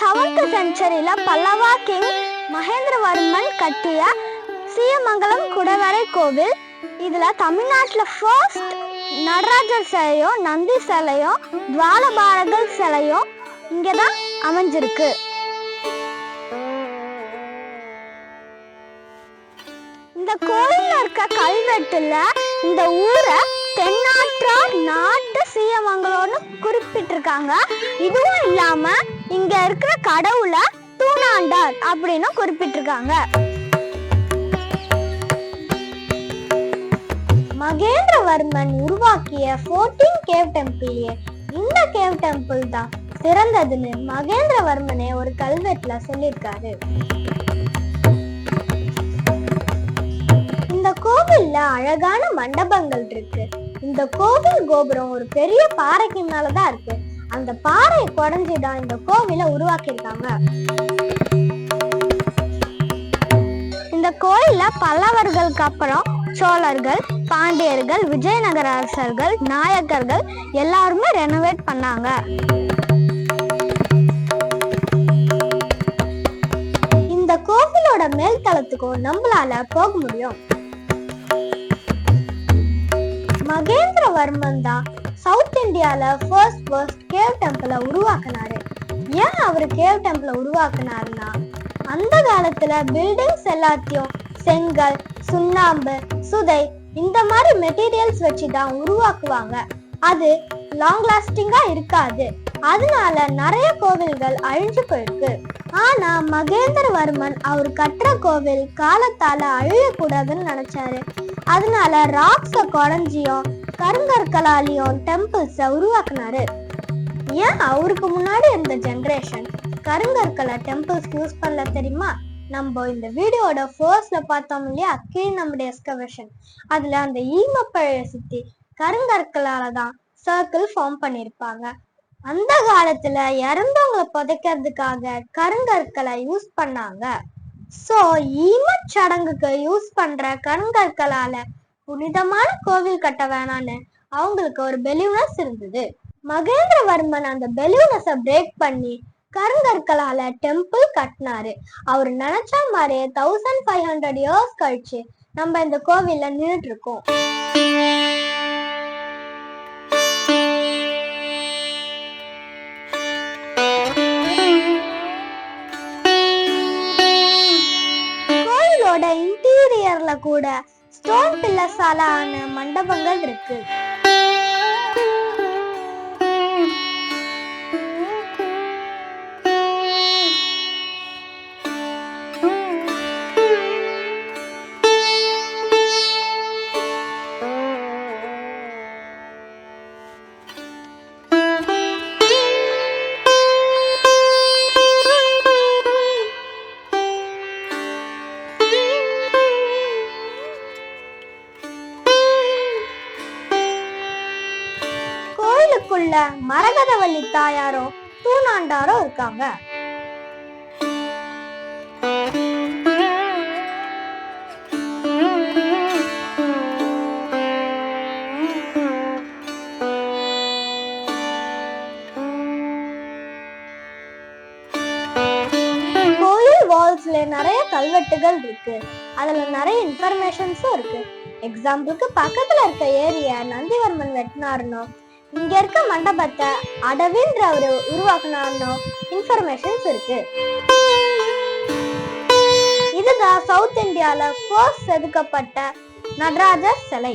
Seventh செஞ்சுரியில Pallava king Mahendravarman கட்டிய சீயமங்கலம் குடவரை கோவில். இதுல தமிழ்நாட்டுல ஃபர்ஸ்ட் நடராஜர் சிலையும் நந்தி சிலையும் துவாலபாரகர் சிலையும் இங்கதான் அமைஞ்சிருக்கு. இந்த கோயில்ல இருக்க கல்வெட்டுல இந்த ஊரை தென்னாற்றார் நாட்டு சீயமங்கலம்னு குறிப்பிட்டிருக்காங்க. இதுவும் இல்லாம இங்க இருக்கிற கடவுளை தூணாண்டார் அப்படின்னு குறிப்பிட்டிருக்காங்க. மகேந்திரவர்மன் உருவாக்கிய 14 கேவ் டெம்பிள்லயே இந்த கேவ் டெம்பிள் தான் சிறந்ததுன்னு மகேந்திரவர்மனே ஒரு கல்வெட்டுல சொல்லியிருக்காரு. இந்த கோவில்ல அழகான மண்டபங்கள் இருக்கு. இந்த கோவில் கோபுரம் ஒரு பெரிய பாறைக்கு மேலதான் இருக்கு. அந்த பாறையை குடஞ்சி தான் இந்த கோவிலை உருவாக்கியிருக்காங்க. இந்த கோயில்ல பல்லவர்களுக்கு அப்புறம் சோழர்கள் பாண்டியர்கள் விஜயநகர அரசர்கள் நாயக்கர்கள் எல்லாருமே ரெனோவேட் பண்ணாங்க. இந்த கோவிலோட மேல் தளத்துக்கும் நம்மளால போக முடியும். மகேந்திரவர்மன் தான் சவுத் இந்தியால ஃபர்ஸ்ட் ஃபர்ஸ்ட் கேவ் டெம்பிளை உருவாக்குனாரு. ஏன் அவர் கேவ் டெம்பிளை உருவாக்குனாருன்னா அந்த காலத்துல பில்டிங்ஸ் எல்லாத்தையும் செங்கல் சுண்ணாம்பு சுதை இந்த மாதிரி மெட்டீரியல்ஸ் வச்சு தான் உருவாக்குவாங்க. அது லாங் லாஸ்டிங்கா இருக்காது. அதனால நிறைய கோவில்கள் அழிஞ்சு போயிருக்கு. ஆனா மகேந்திரவர்மன் அவர் கட்டுற கோவில் காலத்தால அழியக்கூடாதுன்னு நினைச்சாரு. அதனால ராக்ஸ குறைஞ்சியும் கருங்கற்களாலையும் டெம்பிள்ஸ உருவாக்குனாரு. ஏன் அவருக்கு முன்னாடி இருந்த ஜெனரேஷன் கருங்கற்களை டெம்பிள்ஸ் யூஸ் பண்ணல தெரியுமா? நம்ம இந்த வீடியோட ஃபர்ஸ்ட்ல பார்த்தோம் இல்லையா? கீழ் நம்முடைய எஸ்கவேஷன் அதுல அந்த ஈமப்பழைய சுத்தி கருங்கற்களால தான் சர்க்கிள் ஃபார்ம் பண்ணியிருப்பாங்க. அந்த காலத்துல இறந்தவங்களை புதைக்கிறதுக்காக கருங்கற்களை யூஸ் பண்ணாங்க. சோ ஈமச் சடங்குக்கு யூஸ் பண்ற கருங்கற்களால புனிதமான கோவில் கட்ட வேணான்னு அவங்களுக்கு ஒரு பெலியூனஸ் இருந்தது மகேந்திரவர்மன் அந்த பெலியூனஸ பிரேக் பண்ணி கருங்கற்களால டெம்பிள் கட்டினாரு. அவர் நினைச்ச மாதிரியே தௌசண்ட் ஃபைவ் ஹண்ட்ரட் இயர்ஸ் கழிச்சு நம்ம இந்த கோவில்ல நின்றுட்டு இருக்கோம் கோயிலோட இன்டீரியர்ல கூட ஸ்டோன் பில்லர்ஸால ஆன மண்டபங்கள் இருக்கு. கோயிலுக்குள்ள மரகதவல்லி தாயாரோ தூணாண்டாரோ இருக்காங்க. கோயில் வால்ஸ்ல நிறைய கல்வெட்டுகள் இருக்கு. அதுல நிறைய இன்ஃபர்மேஷன்ஸும் இருக்கு. எக்ஸாம்பிளுக்கு பக்கத்துல இருக்க ஏரிய நந்திவர்மன் வெட்டினாருன்னா இங்க இருக்க மண்டபத்தை அடவின்றவர் உருவாக்கணும்னு இன்ஃபர்மேஷன்ஸ் இருக்கு. இதுதான் சவுத் இந்தியால ஃபர்ஸ்ட் செதுக்கப்பட்ட நடராஜர் சிலை.